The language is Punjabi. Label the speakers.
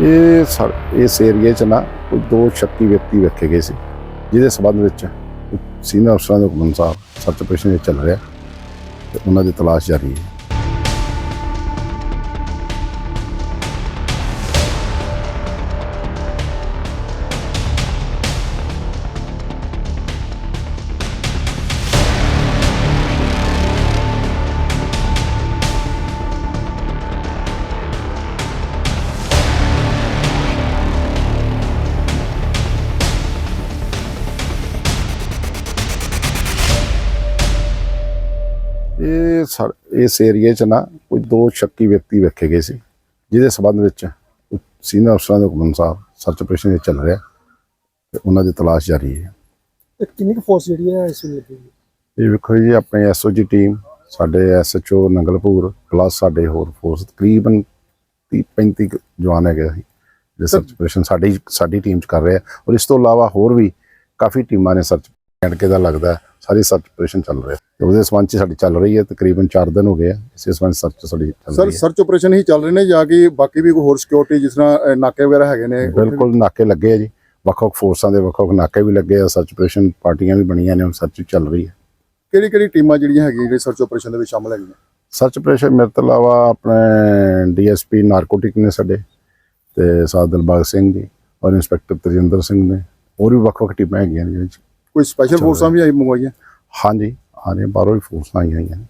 Speaker 1: ਇਹ ਸਾ- ਇਸ ਏਰੀਏ 'ਚ ਨਾ ਕੋਈ ਦੋ ਸ਼ਕਤੀ ਵਿਅਕਤੀ ਵੇਖੇ ਗਏ ਸੀ, ਜਿਹਦੇ ਸਬੰਧ ਵਿੱਚ ਸੀਨੀਅਰ ਅਫਸਰਾਂ ਦੇ ਹੁਕਮ ਅਨੁਸਾਰ ਸਰਚ ਆਪਰੇਸ਼ਨ ਇਹ ਚੱਲ ਰਿਹਾ, ਤੇ ਉਹਨਾਂ ਦੀ ਤਲਾਸ਼ ਜਾਰੀ ਹੈ। ਇਹ ਸਾ- ਇਸ ਏਰੀਏ 'ਚ ਨਾ ਕੋਈ ਦੋ ਸ਼ੱਕੀ ਵਿਅਕਤੀ ਵੇਖੇ ਗਏ ਸੀ ਜਿਹਦੇ ਸਬੰਧ ਵਿੱਚ ਸੀਨੀਅਰ ਅਫਸਰਾਂ ਦੇ ਹੁਕਮ ਅਨੁਸਾਰ ਸਰਚ ਆਪਰੇਸ਼ਨ ਇਹ ਚੱਲ ਰਿਹਾ ਤੇ ਉਹਨਾਂ ਦੀ ਤਲਾਸ਼ ਜਾਰੀ ਹੈ
Speaker 2: ਤੇ ਕਿੰਨੀ ਕੁ ਫੋਰਸ ਜਿਹੜੀ ਹੈ ਇਸ ਵੇਲੇ ਲੱਗੀ ਹੋਈ ਹੈ?
Speaker 1: ਇਹ ਵੇਖੋ ਜੀ ਆਪਣੇ ਐਸਓਜੀ ਟੀਮ ਸਾਡੇ ਐਸਐਚਓ ਨੰਗਲਪੁਰ ਪਲੱਸ ਸਾਡੇ ਹੋਰ ਫੋਰਸ ਤਕਰੀਬਨ 30 35 ਕੁ ਜਵਾਨ ਹੈਗੇ ਸੀ ਜਿਹੜੇ ਸਰਚ ਆਪਰੇਸ਼ਨ ਸਾਡੀ ਸਾਡੀ ਟੀਮ ਚ ਕਰ ਰਹੇ ਆ ਔਰ ਇਸ ਤੋਂ ਇਲਾਵਾ ਹੋਰ ਵੀ ਕਾਫੀ ਟੀਮਾਂ ਨੇ ਸਰਚ ਕੇ ਦਾ ਲੱਗਦਾ ਸਾਰੀ ਸਰਚ ਆਪਰੇਸ਼ਨ ਚੱਲ ਰਿਹਾ ਤੇ ਉਹਦੇ ਸੰਬੰਧ ਚ ਸਾਡੀ ਚੱਲ ਰਹੀ ਹੈ ਤਕਰੀਬਨ 4 ਦਿਨ ਹੋ ਗਏ ਆ ਇਸੇ ਸੰਬੰਧ ਸਰਚ ਸਾਡੀ ਚੱਲ
Speaker 3: ਸਰ
Speaker 1: ਰਹੀ ਹੈ।
Speaker 3: ਸਰਚ ਆਪਰੇਸ਼ਨ ਹੀ ਚੱਲ ਰਹੇ ਨੇ ਜਾਂ ਕਿ ਬਾਕੀ ਵੀ ਕੋਈ ਹੋਰ ਸਿਕਿਉਰਿਟੀ ਜਿਸ ਤਰ੍ਹਾਂ ਨਾਕੇ ਵਗੈਰਾ ਹੈਗੇ ਨੇ?
Speaker 1: ਬਿਲਕੁਲ ਨਾਕੇ ਲੱਗੇ ਆ ਜੀ। ਵੱਖ-ਵੱਖ ਫੋਰਸਾਂ ਦੇ ਵੱਖ-ਵੱਖ ਨਾਕੇ ਵੀ ਲੱਗੇ ਆ ਸਰਚ ਆਪਰੇਸ਼ਨ ਪਾਰਟੀਆਂ ਵੀ ਬਣੀਆਂ ਨੇ ਸਰਚ ਚੱਲ ਰਹੀ ਹੈ।
Speaker 3: ਕਿਹੜੀ ਕਿਹੜੀ ਟੀਮਾਂ ਜਿਹੜੀਆਂ ਹੈਗੀਆਂ ਜਿਹੜੇ ਸਰਚ ਆਪਰੇਸ਼ਨ ਦੇ ਵਿੱਚ ਸ਼ਾਮਲ ਹੈਗੀਆਂ?
Speaker 1: ਸਰਚ ਆਪਰੇਸ਼ਨ ਮੇਰੇ ਤੋਂ ਇਲਾਵਾ ਆਪਣੇ ਡੀਐਸਪੀ ਨਾਰਕੋਟਿਕ ਨੇ ਸਾਡੇ ਤੇ ਸਾਧ ਦਿਲਬਾਗ ਸਿੰਘ ਜੀ ਔਰ ਇੰਸਪੈਕਟਰ ਤਜਿੰਦਰ ਸਿੰਘ ਨੇ ਹੋਰ ਵੀ ਵੱਖ-ਵੱਖ ਟੀਮਾਂ ਹੈਗੀਆਂ ਜਿਹਦੇ ਵਿੱਚ।
Speaker 3: ਕੋਈ ਸਪੈਸ਼ਲ ਫੋਰਸਾਂ ਵੀ ਆਈ ਮੰਗਵਾਈਆਂ?
Speaker 1: ਹਾਂਜੀ ਆ ਰਹੇ ਬਾਹਰੋਂ ਵੀ ਫੋਰਸਾਂ ਆਈਆਂ ਹੋਈਆਂ ਨੇ।